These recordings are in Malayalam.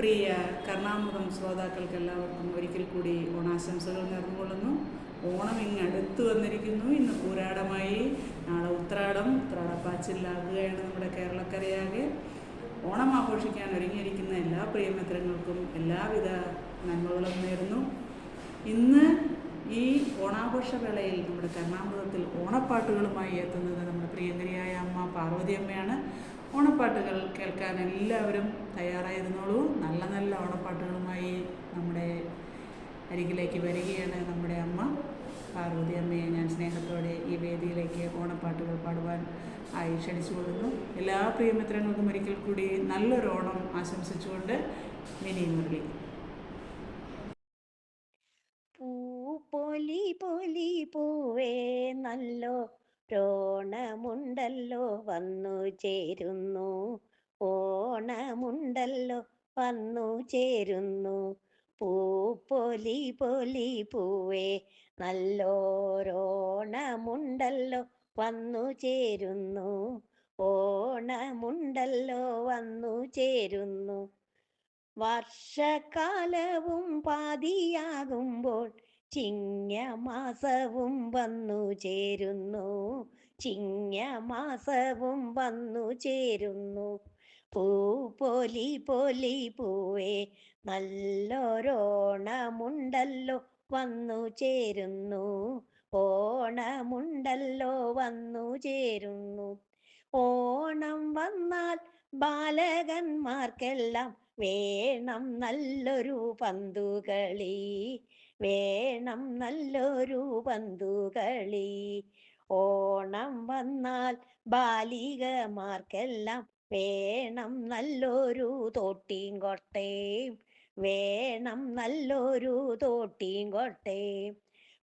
പ്രിയ കർണാമുഖം ശ്രോതാക്കൾക്ക് എല്ലാവർക്കും ഒരിക്കൽ കൂടി ഓണാശംസകൾ നേർന്നുകൊള്ളുന്നു. ഓണം ഇങ്ങ് അടുത്ത് വന്നിരിക്കുന്നു. ഇന്ന് പൂരാടമായി. നാളെ ഉത്രാടം. ഉത്രാടപ്പാച്ചിലാകുകയാണ് നമ്മുടെ കേരളക്കരയാകെ. ഓണം ആഘോഷിക്കാൻ ഒരുങ്ങിയിരിക്കുന്ന എല്ലാ പ്രിയമിത്രങ്ങൾക്കും എല്ലാവിധ നന്മകളും നേരുന്നു. ഇന്ന് ഈ ഓണാഘോഷ വേളയിൽ നമ്മുടെ കർണാമൃതത്തിൽ ഓണപ്പാട്ടുകളുമായി എത്തുന്നത് നമ്മുടെ പ്രിയങ്കരിയായ അമ്മ പാർവതി അമ്മയാണ് ഓണപ്പാട്ടുകൾ കേൾക്കാൻ എല്ലാവരും തയ്യാറായിരുന്നോളൂ. നല്ല നല്ല ഓണപ്പാട്ടുകളുമായി നമ്മുടെ അരികിലേക്ക് വരികയാണ് നമ്മുടെ അമ്മ. പാർവതി അമ്മയെ ഞാൻ സ്നേഹത്തോടെ ഈ വേദിയിലേക്ക് ഓണപ്പാട്ടുകൾ പാടുവാൻ ആയി ക്ഷണിച്ചുകൊള്ളുന്നു. എല്ലാ പ്രിയമിത്രങ്ങൾക്കും ഒരിക്കൽ കൂടി നല്ലൊരു ഓണം ആശംസിച്ചുകൊണ്ട് മിനി മുരളി. പൂ പൊലി പൊലി പൂവേ നല്ലോ ഓണമുണ്ടല്ലോ വന്നു ചേരുന്നു. ഓണമുണ്ടല്ലോ വന്നു ചേരുന്നു. പൂ പൊലി പൊലി പൂവേ നല്ലോരോണമുണ്ടല്ലോ വന്നു ചേരുന്നു. ഓണമുണ്ടല്ലോ വന്നു ചേരുന്നു. വർഷകാലവും പാതിയാകുമ്പോൾ ചിങ്ങമാസവും വന്നു ചേരുന്നു. ചിങ്ങമാസവും വന്നു ചേരുന്നു. പൂ പൊലി പൊലി പൂവേ നല്ലൊരോണമുണ്ടല്ലോ വന്നു ചേരുന്നു. ഓണമുണ്ടല്ലോ വന്നു ചേരുന്നു. ഓണം വന്നാൽ ബാലകന്മാർക്കെല്ലാം വേണം നല്ലൊരു പന്തുകളി. വേണം നല്ലൊരു പന്തുകളി ഓണം വന്നാൽ ബാലികമാർക്കെല്ലാം വേണം നല്ലൊരു തോട്ടിയും കൊട്ടയും. വേണം നല്ലൊരു തോട്ടിയും കൊട്ടയും.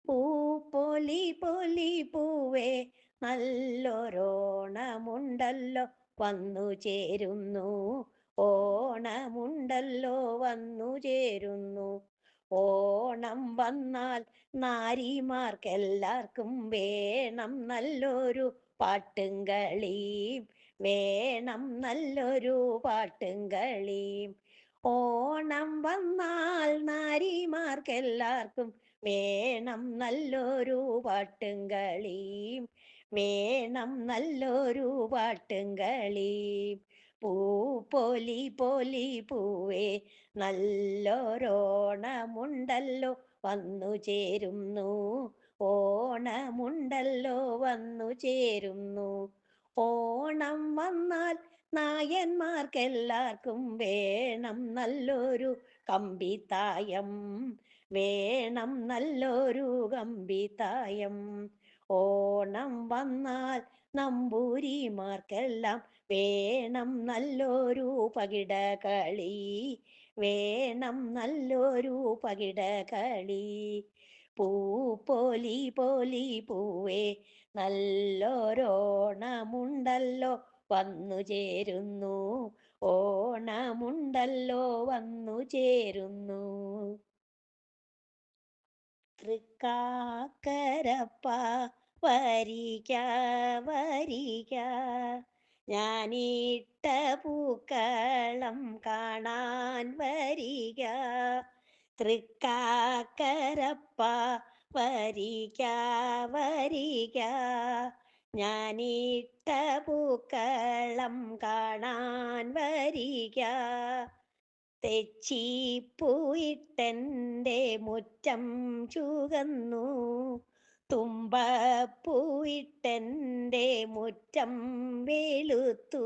പൂ പൊലി പൊലി പൂവേ നല്ലൊരോണമുണ്ടല്ലോ വന്നു ചേരുന്നു. ഓണമുണ്ടല്ലോ വന്നു ചേരുന്നു. ഓണം വന്നാൽ നാരിമാർക്കെല്ലാവർക്കും വേണം നല്ലൊരു പാട്ടും കളിയും. വേണം നല്ലൊരു പാട്ടും കളിയും. ഓണം വന്നാൽ നാരിമാർക്കെല്ലാവർക്കും വേണം നല്ലൊരു പാട്ടും കളിയും. വേണം നല്ലൊരു പാട്ടും കളിയും. പൂ പൊലി പൊലി പൂവേ നല്ലൊരോണമുണ്ടല്ലോ വന്നു ചേരുന്നു. ഓണമുണ്ടല്ലോ വന്നു ചേരുന്നു. ഓണം വന്നാൽ നായന്മാർക്കെല്ലാവർക്കും വേണം നല്ലൊരു കമ്പിത്തായം. വേണം നല്ലൊരു കമ്പിത്തായം. ഓണം വന്നാൽ നമ്പൂരിമാർക്കെല്ലാം വേണം നല്ലൊരു പകിട കളി വേണം നല്ലൊരു പകിട കളി പൂ പോലി പോലി പൂവേ നല്ലൊരോണമുണ്ടല്ലോ വന്നു ചേരുന്നു. ഓണമുണ്ടല്ലോ വന്നു ചേരുന്നു. തൃക്കാക്കരപ്പ വരിക വരിക. ഞാനിട്ട പൂക്കളം കാണാൻ വരിക. തൃക്കാക്കരപ്പ വരിക വരിക. ഞാനിട്ട പൂക്കളം കാണാൻ വരിക. തെച്ചിപ്പൂയിട്ടെന്റെ മുറ്റം ചുകന്നു. തുമ്പപ്പൂയിട്ടെന്റെ മുറ്റം വെളുത്തു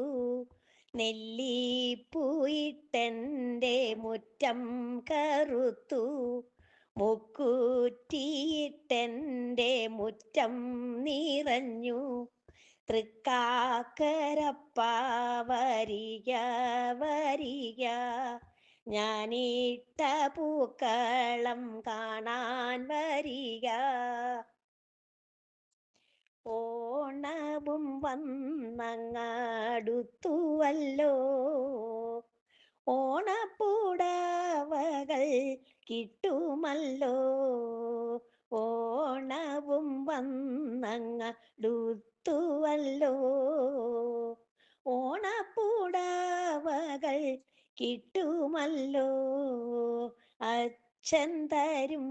നെല്ലിപ്പൂയിട്ടെന്റെ മുറ്റം കറുത്തു. മുക്കൂറ്റിയിട്ടെന്റെ മുറ്റം നിറഞ്ഞു. തൃക്കാക്കരപ്പ വരിക വരിക. ഞാനിട്ട പൂക്കളം കാണാൻ വരിക. ഓണവും വന്നങ്ങടുത്തുവല്ലോ. ഓണപ്പൂടവകൾ കിട്ടുമല്ലോ. ഓണവും വന്നങ്ങടുത്തുവല്ലോ. ഓണപ്പൂടവകൾ കിട്ടുമല്ലോ? അച്ഛൻ തരും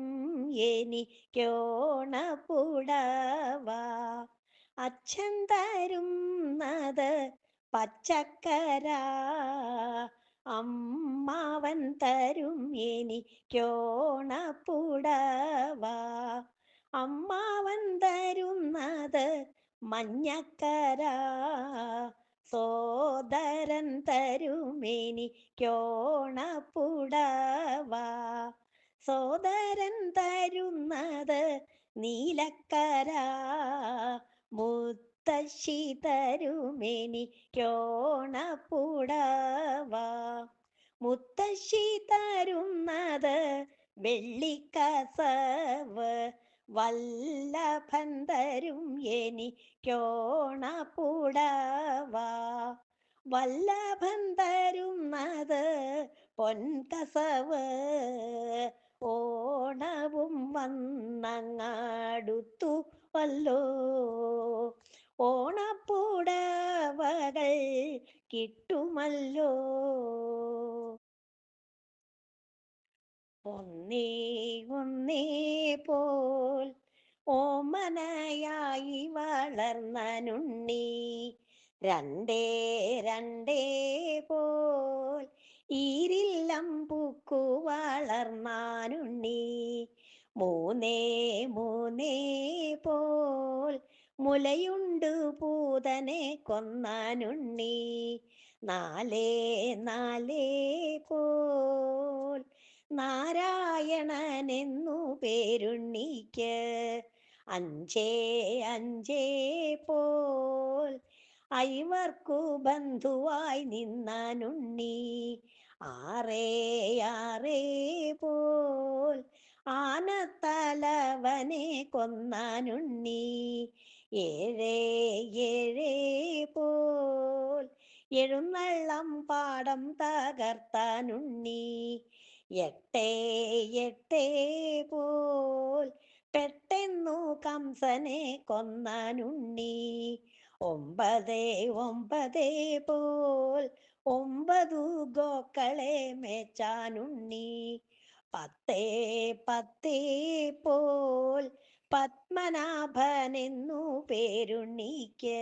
എനിക്കോണപ്പുടവ അച്ഛൻ തരും തരുന്നത് പച്ചക്കര. അമ്മാവൻ തരും എനിക്കോണപ്പുടവ അമ്മാവൻ തരുന്നത് മഞ്ഞക്കര. സോദരൻ തരുമെനിക്കോണപ്പുടവ സോദരൻ തരുന്നത് നീലക്കര. മുത്തശ്ശി തരുമെനിക്കോണപ്പുടവ മുത്തശ്ശി തരുന്നത് വെള്ളിക്കസവ് വല്ലഭൻ തരും എനിക്കോണപ്പുടവ വല്ലഭൻ തരുന്നത് പൊൻകസവ് ഓണവും വന്നങ്ങാടുത്തു വല്ലോ. ഓണപ്പുടവകൾ കിട്ടുമല്ലോ. ഒന്നേ ഒന്നേ പോൽ ഓമനയായി വളർന്നനുണ്ണി. രണ്ടേ രണ്ടേ പോൽ ഈരില്ലം പൂക്കു വളർന്നാനുണ്ണി. മൂന്നേ മൂന്നേ പോൽ മുലയുണ്ട് പൂതനെ കൊന്നാനുണ്ണി. നാലേ നാലേ പോൽ നാരായണനെന്നു പേരുണ്ണിക്ക് അഞ്ചേ അഞ്ചേ പോൽ ഐവർക്കു ബന്ധുവായി നിന്നാനുണ്ണി. ആറേ ആറേ പോൽ ആനത്തലവനെ കൊന്നാനുണ്ണി. ഏഴേ ഏഴേ പോൽ എഴുന്നള്ളം പാടം തകർത്താനുണ്ണി. എട്ടേ എട്ടേ പോൽ പെട്ടെന്നു കംസനെ കൊന്നാനുണ്ണി. ഒമ്പതേ ഒമ്പതേ പോൽ ഒമ്പതു ഗോക്കളെ മേച്ചാനുണ്ണി. പത്തേ പത്തേ പോൽ പത്മനാഭനെന്നു പേരുണ്ണിക്ക്.